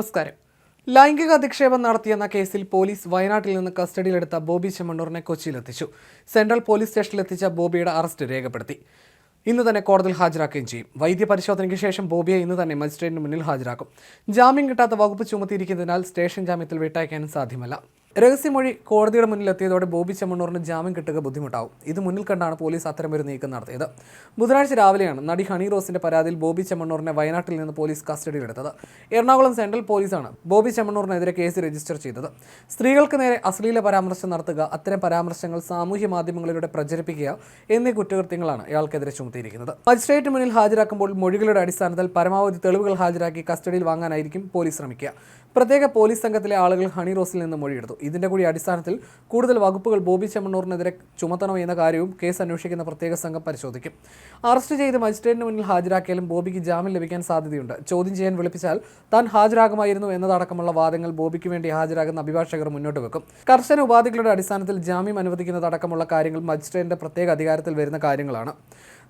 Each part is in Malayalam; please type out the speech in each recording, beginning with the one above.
നമസ്കാരം. ലൈംഗിക അധിക്ഷേപം നടത്തിയെന്ന കേസിൽ പോലീസ് വയനാട്ടിൽ നിന്ന് കസ്റ്റഡിയിലെടുത്ത ബോബി ചെമ്മണ്ണൂറിനെ കൊച്ചിയിലെത്തിച്ചു. സെൻട്രൽ പോലീസ് സ്റ്റേഷനിൽ എത്തിച്ച ബോബിയുടെ അറസ്റ്റ് രേഖപ്പെടുത്തി. ഇന്ന് തന്നെ കോടതിയിൽ ഹാജരാക്കുകയും ചെയ്യും. വൈദ്യ പരിശോധനയ്ക്ക് ശേഷം ബോബിയെ ഇന്ന് തന്നെ മജിസ്ട്രേറ്റിന് മുന്നിൽ ഹാജരാക്കും. ജാമ്യം കിട്ടാത്ത വകുപ്പ് ചുമത്തിയിരിക്കുന്നതിനാൽ സ്റ്റേഷൻ ജാമ്യത്തിൽ വിട്ടയക്കാനും സാധ്യമല്ല. രഹസ്യമൊഴി കോടതിയുടെ മുന്നിലെത്തിയതോടെ ബോബി ചെമ്മണ്ണൂറിന് ജാമ്യം കിട്ടുക ബുദ്ധിമുട്ടാവും. ഇത് മുന്നിൽ കണ്ടാണ് പോലീസ് അത്തരമൊരു നീക്കം നടത്തിയത്. ബുധനാഴ്ച രാവിലെയാണ് നടി ഹണി റോസിന്റെ പരാതിയിൽ ബോബി ചെമ്മണ്ണൂറിനെ വയനാട്ടിൽ നിന്ന് പോലീസ് കസ്റ്റഡിയിലെടുത്തത്. എറണാകുളം സെൻട്രൽ പോലീസാണ് ബോബി ചെമ്മണ്ണൂറിനെതിരെ കേസ് രജിസ്റ്റർ ചെയ്തത്. സ്ത്രീകൾക്ക് നേരെ അശ്ലീല പരാമർശം നടത്തുക അത്തരം പരാമർശങ്ങൾ സാമൂഹ്യ മാധ്യമങ്ങളിലൂടെ പ്രചരിപ്പിക്കുക എന്നീ കുറ്റകൃത്യങ്ങളാണ് ഇയാൾക്കെതിരെ ചുമത്തിയിരിക്കുന്നത്. മജിസ്ട്രേറ്റ് മുന്നിൽ ഹാജരാക്കുമ്പോൾ മൊഴികളുടെ അടിസ്ഥാനത്തിൽ പരമാവധി തെളിവുകൾ ഹാജരാക്കി കസ്റ്റഡിയിൽ വാങ്ങാനായിരിക്കും പോലീസ് ശ്രമിക്കുക. പ്രത്യേക പോലീസ് സംഘത്തിലെ ആളുകൾ ഹണി റോസിൽ നിന്ന് മൊഴിയെടുത്തു. ഇതിന്റെ കൂടി അടിസ്ഥാനത്തിൽ കൂടുതൽ വകുപ്പുകൾ ബോബി ചെമ്മണ്ണൂറിനെതിരെ ചുമത്തണോ എന്ന കാര്യവും കേസ് അന്വേഷിക്കുന്ന പ്രത്യേക സംഘം പരിശോധിക്കും. അറസ്റ്റ് ചെയ്ത് മജിസ്ട്രേറ്റിന് മുന്നിൽ ഹാജരാക്കിയാലും ബോബിക്ക് ജാമ്യം ലഭിക്കാൻ സാധ്യതയുണ്ട്. ചോദ്യം ചെയ്യാൻ വിളിപ്പിച്ചാൽ താൻ ഹാജരാകുമായിരുന്നു എന്നതടക്കമുള്ള വാദങ്ങൾ ബോബിക്ക് വേണ്ടി ഹാജരാകുന്ന അഭിഭാഷകർ മുന്നോട്ട് വെക്കും. കർശന ഉപാധികളുടെ അടിസ്ഥാനത്തിൽ ജാമ്യം അനുവദിക്കുന്നതടക്കമുള്ള കാര്യങ്ങൾ മജിസ്ട്രേറ്റിന്റെ പ്രത്യേക അധികാരത്തിൽ വരുന്ന കാര്യങ്ങളാണ്.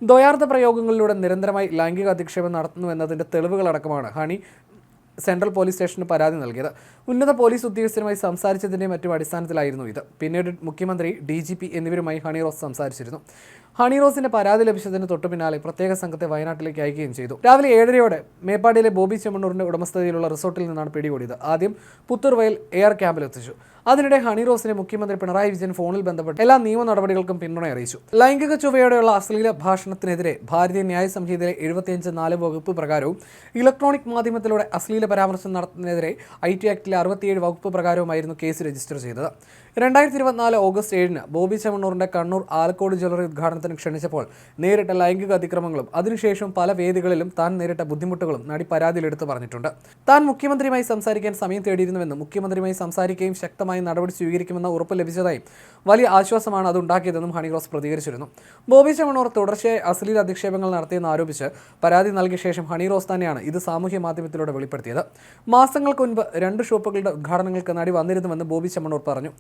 ദ്വയാർത്ഥ പ്രയോഗങ്ങളിലൂടെ നിരന്തരമായി ലൈംഗിക അധിക്ഷേപം നടത്തുന്നു എന്നതിന്റെ തെളിവുകളടക്കമാണ്. ഹണി സെൻട്രൽ പോലീസ് സ്റ്റേഷന് പരാതി നൽകിയത്. ഉന്നത പോലീസ് ഉദ്യോഗസ്ഥരുമായി സംസാരിച്ചതിന്റെ മറ്റും അടിസ്ഥാനത്തിലായിരുന്നു ഇത്. പിന്നീട് മുഖ്യമന്ത്രി ഡി ജി പി എന്നിവരുമായി ഹണി റോസ് സംസാരിച്ചിരുന്നു. ഹണി റോസിന്റെ പരാതി ലഭിച്ചതിന് തൊട്ടു പിന്നാലെ പ്രത്യേക സംഘത്തെ വയനാട്ടിലേക്ക് അയക്കുകയും ചെയ്തു. രാവിലെ ഏഴരയോടെ മേപ്പാടിയിലെ ബോബി ചെമ്മണ്ണൂരിന്റെ ഉടമസ്ഥതയിലുള്ള റിസോർട്ടിൽ നിന്നാണ് പിടികൂടിയത്. ആദ്യം പുത്തൂർവയിൽ എയർ ക്യാമ്പിൽ എത്തിച്ചു. അതിനിടെ ഹണി റോസിനെ മുഖ്യമന്ത്രി പിണറായി വിജയൻ ഫോണിൽ ബന്ധപ്പെട്ട് എല്ലാ നിയമ നടപടികൾക്കും പിന്തുണ അറിയിച്ചു. ലൈംഗിക ചുവയോടെയുള്ള അശ്ലീല ഭാഷണത്തിനെതിരെ ഭാരതീയ ന്യായ സംഹിതയിലെ എഴുപത്തിയഞ്ച് നാല് വകുപ്പ് പ്രകാരവും ഇലക്ട്രോണിക് മാധ്യമത്തിലൂടെ അശ്ലീല പരാമർശം നടത്തുന്നതിനെതിരെ ഐ ടി ആക്ടിലെ അറുപത്തിയേഴ് വകുപ്പ് പ്രകാരവുമായിരുന്നു കേസ് രജിസ്റ്റർ ചെയ്തത്. രണ്ടായിരത്തി ഇരുപത്തിനാല് ഓഗസ്റ്റ് ഏഴിന് ബോബി ചെമ്മണ്ണൂറിന്റെ കണ്ണൂർ ആലക്കോട് ജ്വല്ലറി ഉദ്ഘാടനത്തിന് ക്ഷണിച്ചപ്പോൾ നേരിട്ട ലൈംഗിക അതിക്രമങ്ങളും അതിനുശേഷം പല വേദികളിലും താൻ നേരിട്ട ബുദ്ധിമുട്ടുകളും നടി പരാതിയിലെടുത്ത് പറഞ്ഞിട്ടുണ്ട്. താൻ മുഖ്യമന്ത്രിയുമായി സംസാരിക്കാൻ സമയം തേടിയിരുന്നുവെന്നും മുഖ്യമന്ത്രിയുമായി സംസാരിക്കുകയും ശക്തമായി നടപടി സ്വീകരിക്കുമെന്ന ഉറപ്പ് ലഭിച്ചതായും വലിയ ആശ്വാസമാണ് അത് ഉണ്ടാക്കിയതെന്നും ഹണിറോസ് പ്രതികരിച്ചിരുന്നു. ബോബി ചമണോർ തുടർച്ചയായി അശ്ലീല അധിക്ഷേപങ്ങൾ നടത്തിയെന്ന് ആരോപിച്ച് പരാതി നൽകിയ ശേഷം ഹണിറോസ് തന്നെയാണ് ഇത് സാമൂഹ്യ മാധ്യമത്തിലൂടെ വെളിപ്പെടുത്തിയത്. മാസങ്ങൾക്ക് മുൻപ് രണ്ട് ഷോപ്പുകളുടെ ഉദ്ഘാടനങ്ങൾക്ക് നടി വന്നിരുന്നുവെന്ന് ബോബി ചമണൂർ പറഞ്ഞു.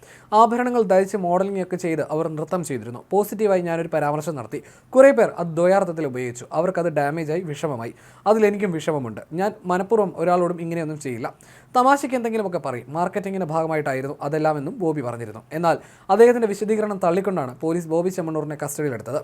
ആഭരണങ്ങൾ ധരിച്ച് മോഡലിംഗ് ഒക്കെ ചെയ്ത് അവർ നൃത്തം ചെയ്തിരുന്നു. പോസിറ്റീവായി ഞാനൊരു പരാമർശം നടത്തി. കുറേ പേർ അത് ദ്വയാർത്ഥത്തിൽ ഉപയോഗിച്ചു. അവർക്കത് ഡാമേജായി വിഷമമായി. അതിലെനിക്കും വിഷമമുണ്ട്. ഞാൻ മനഃപൂർവം ഒരാളോടും ഇങ്ങനെയൊന്നും ചെയ്യില്ല. തമാശയ്ക്ക് എന്തെങ്കിലുമൊക്കെ പറയും. മാർക്കറ്റിങ്ങിന്റെ ഭാഗമായിട്ടായിരുന്നു അതെല്ലാമെന്നും ബോബി പറഞ്ഞിരുന്നു. എന്നാൽ അദ്ദേഹത്തിന്റെ വിശദീകരണം തള്ളിക്കൊണ്ടാണ് പോലീസ് ബോബി ചെമ്മണ്ണൂറിനെ കസ്റ്റഡിയിലെടുത്തത്.